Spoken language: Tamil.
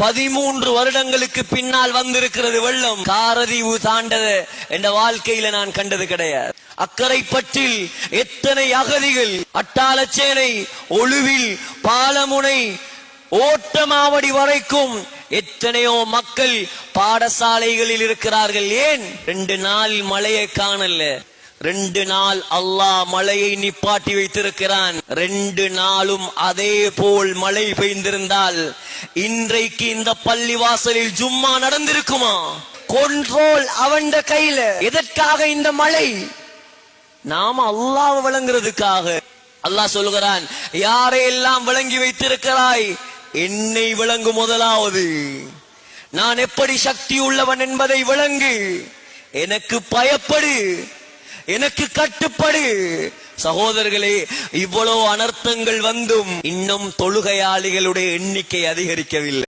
பதிமூன்று வருடங்களுக்கு பின்னால் வந்திருக்கிறது வெள்ளம். காரதீவு தாண்டது என்ற வாழ்க்கையில நான் கண்டது கிடையாது. அக்கரைப்பற்றில் எத்தனை அகதிகள் அட்டாளச்சேனை ஒழுவில் பாலமுனை ஓட்டமாவடி வரைக்கும் எத்தனையோ மக்கள் பாடசாலைகளில் இருக்கிறார்கள். ஏன்? ரெண்டு நாள் மழையை காணல. ரெண்டு நாள் அல்லாஹ் மழையை நிப்பாட்டி வைத்திருக்கிறான். ரெண்டு நாளும் அதே போல் மழை பெய்ந்திருந்தால் இன்றைக்கு இந்த பள்ளிவாசலில் ஜும்மா நடந்திருக்குமா? கொண்ட்ரோல் அவன் கையில. எதற்காக இந்த மழை? நாம அல்லாஹ் விளங்குறதுக்காக அல்லாஹ் சொல்லுகிறான் யாரையெல்லாம் விளங்கி வைத்திருக்கிறாய்? என்னை விளங்கு முதலாவது. நான் எப்படி சக்தி உள்ளவன் என்பதை விளங்கு எனக்கு பயப்படு. எனக்கு கட்டுப்படு. சகோதரர்களே இவ்வளவு அனர்த்தங்கள் வந்தும் இன்னும் தொழுகையாளிகளுடைய எண்ணிக்கை அதிகரிக்கவில்லை.